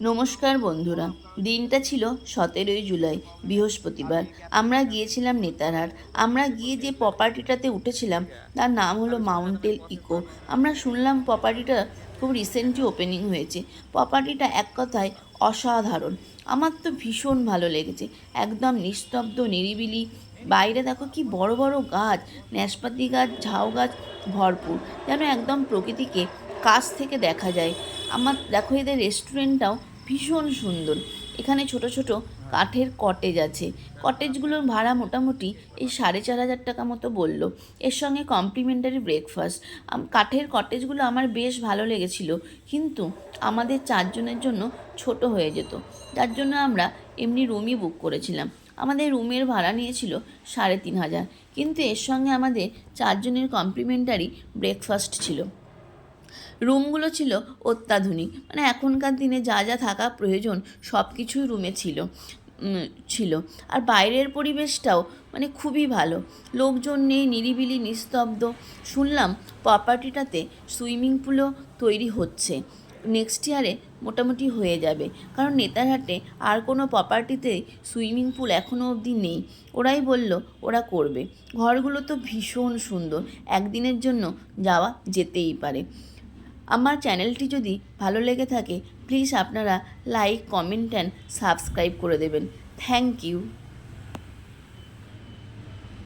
নমস্কার বন্ধুরা, দিনটা ছিল সতেরোই জুলাই, বৃহস্পতিবার। আমরা গিয়েছিলাম নেতারহাট। আমরা গিয়ে যে প্রপার্টিটাতে উঠেছিলাম, তার নাম হলো মাউন্টেল ইকো আমরা শুনলাম প্রপার্টিটা খুব রিসেন্টলি ওপেনিং হয়েছে। প্রপার্টিটা এক কথায় অসাধারণ। আমার তো ভীষণ ভালো লেগেছে। একদম নিস্তব্ধ, নিরিবিলি। বাইরে দেখো কি বড় বড় গাছ, নাশপাতি গাছ, ঝাউ গাছ ভরপুর। যেন একদম প্রকৃতিকে কাছ থেকে দেখা যায়। আমার দেখো এদের রেস্টুরেন্টটাও ভীষণ সুন্দর। এখানে ছোট ছোট কাঠের কটেজ আছে। কটেজগুলোর ভাড়া মোটামুটি এই সাড়ে চার হাজার টাকা মতো বলল। এর সঙ্গে কমপ্লিমেন্টারি ব্রেকফাস্ট কাঠের কটেজগুলো আমার বেশ ভালো লেগেছিল। কিন্তু আমাদের চারজনের জন্য ছোট হয়ে যেত। যার জন্য আমরা এমনি রুমই বুক করেছিলাম। আমাদের রুমের ভাড়া নিয়েছিল সাড়ে তিন হাজার। কিন্তু এর সঙ্গে আমাদের চারজনের কমপ্লিমেন্টারি ব্রেকফাস্ট ছিল। রুমগুলো ছিল অত্যাধুনিক। মানে এখনকার দিনে যা যা থাকা প্রয়োজন সব কিছুই রুমে ছিল ছিল। আর বাইরের পরিবেশটাও মানে খুবই ভালো। লোকজন নেই, নিরিবিলি, নিস্তব্ধ। শুনলাম প্রপার্টিটাতে সুইমিং পুলও তৈরি হচ্ছে। নেক্সট ইয়ারে মোটামুটি হয়ে যাবে। কারণ নেতারহাটে আর কোনো প্রপার্টিতে সুইমিং পুল এখনও অবধি নেই। ওরাই বলল, ওরা করবে। ঘরগুলো তো ভীষণ সুন্দর। একদিনের জন্য যাওয়া যেতেই পারে। আমার চ্যানেলটি যদি ভালো লেগে থাকে প্লিজ আপনারা লাইক কমেন্ট অ্যান্ড সাবস্ক্রাইব করে দেবেন। Thank you